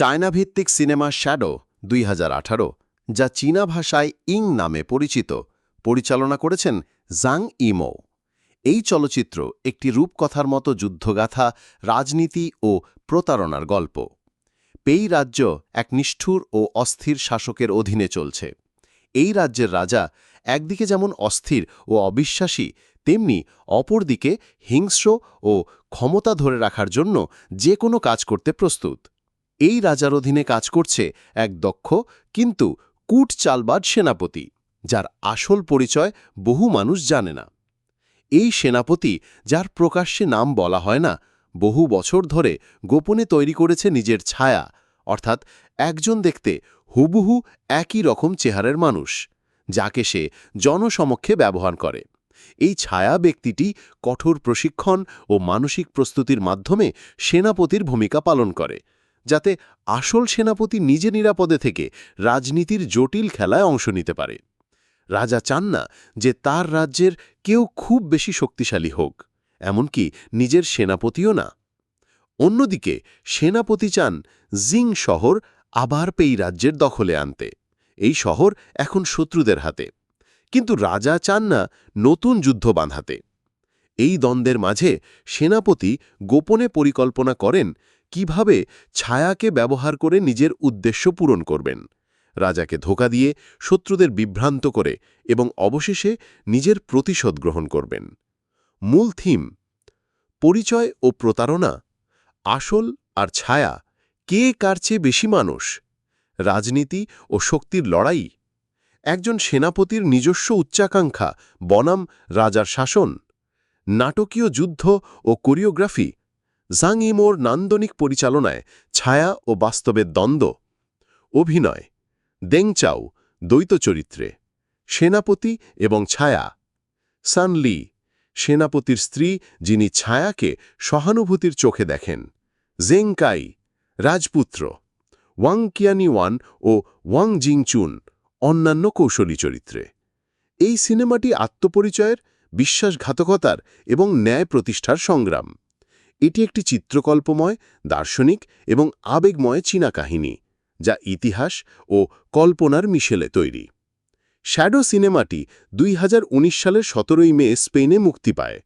China ভিত্তিক cinema shadow দুই হাজার আঠারো, যা চীনা ভাষায় ইং নামে পরিচিত, পরিচালনা করেছেন জাং ইমো। এই চলচ্চিত্র একটি রূপকথার মতো যুদ্ধগাথা, রাজনীতি ও প্রতারণার গল্প। পেই রাজ্য এক নিষ্ঠুর ও অস্থির শাসকের অধীনে চলছে। এই রাজ্যের রাজা একদিকে যেমন অস্থির ও অবিশ্বাসী, তেমনি অপরদিকে হিংস্র ও ক্ষমতা ধরে রাখার জন্য যে কোনো কাজ করতে প্রস্তুত। এই রাজার অধীনে কাজ করছে এক দক্ষ, কিন্তু কূট চালবাদ সেনাপতি, যার আসল পরিচয় বহু মানুষ জানে না। এই সেনাপতি, যার প্রকাশ্যে নাম বলা হয় না, বহু বছর ধরে গোপনে তৈরি করেছে নিজের ছায়া, অর্থাৎ একজন দেখতে হুবহু একই রকম চেহারের মানুষ, যাকে সে জনসমক্ষে ব্যবহার করে। এই ছায়া ব্যক্তিটি কঠোর প্রশিক্ষণ ও মানসিক প্রস্তুতির মাধ্যমে সেনাপতির ভূমিকা পালন করে। যাতে আসল সেনাপতি নিজে নিরাপদে থেকে রাজনীতির জটিল খেলায় অংশ নিতে পারে। রাজা চান না যে তার রাজ্যের কেউ খুব বেশি শক্তিশালী হোক, এমনকি নিজের সেনাপতিও না। অন্যদিকে, সেনাপতি চান জিং শহর আবার পেই রাজ্যের দখলে আনতে, এই শহর এখন শত্রুদের হাতে। কিন্তু রাজা চান না নতুন যুদ্ধ বাঁধাতে। এই দ্বন্দ্বের মাঝে সেনাপতি গোপনে পরিকল্পনা করেন কীভাবে ছায়াকে ব্যবহার করে নিজের উদ্দেশ্য পূরণ করবেন। রাজাকে ধোকা দিয়ে শত্রুদের বিভ্রান্ত করে এবং অবশেষে নিজের প্রতিশোধ গ্রহণ করবেন। মূল থিম, পরিচয় ও প্রতারণা, আসল আর ছায়া, কে কার চেয়ে বেশি মানুষ, রাজনীতি ও শক্তির লড়াই, একজন সেনাপতির নিজস্ব উচ্চাকাঙ্ক্ষা, বনাম রাজার শাসন। নাটকীয় যুদ্ধ ও কোরিওগ্রাফি, জাং ইমোর নান্দনিক পরিচালনায় ছায়া ও বাস্তবের দ্বন্দ্ব, অভিনয়, দেংচাও, দ্বৈত চরিত্রে, সেনাপতি এবং ছায়া, সান লি, সেনাপতির স্ত্রী যিনি ছায়াকে সহানুভূতির চোখে দেখেন জেংকাই রাজপুত্র, ওয়াং কিয়ানি ওয়ান ও ওয়াং জিংচুন অন্যান্য কৌশলী চরিত্রে। এই সিনেমাটি আত্মপরিচয়ের বিশ্বাসঘাতকতার এবং ন্যায় প্রতিষ্ঠার সংগ্রাম। এটি একটি চিত্রকল্পময়, দার্শনিক এবং আবেগময় চীনা কাহিনী, যা ইতিহাস ও কল্পনার মিশেলে তৈরি। শ্যাডো সিনেমাটি দুই হাজার উনিশ সালের সতেরোই মে স্পেনে মুক্তি পায়।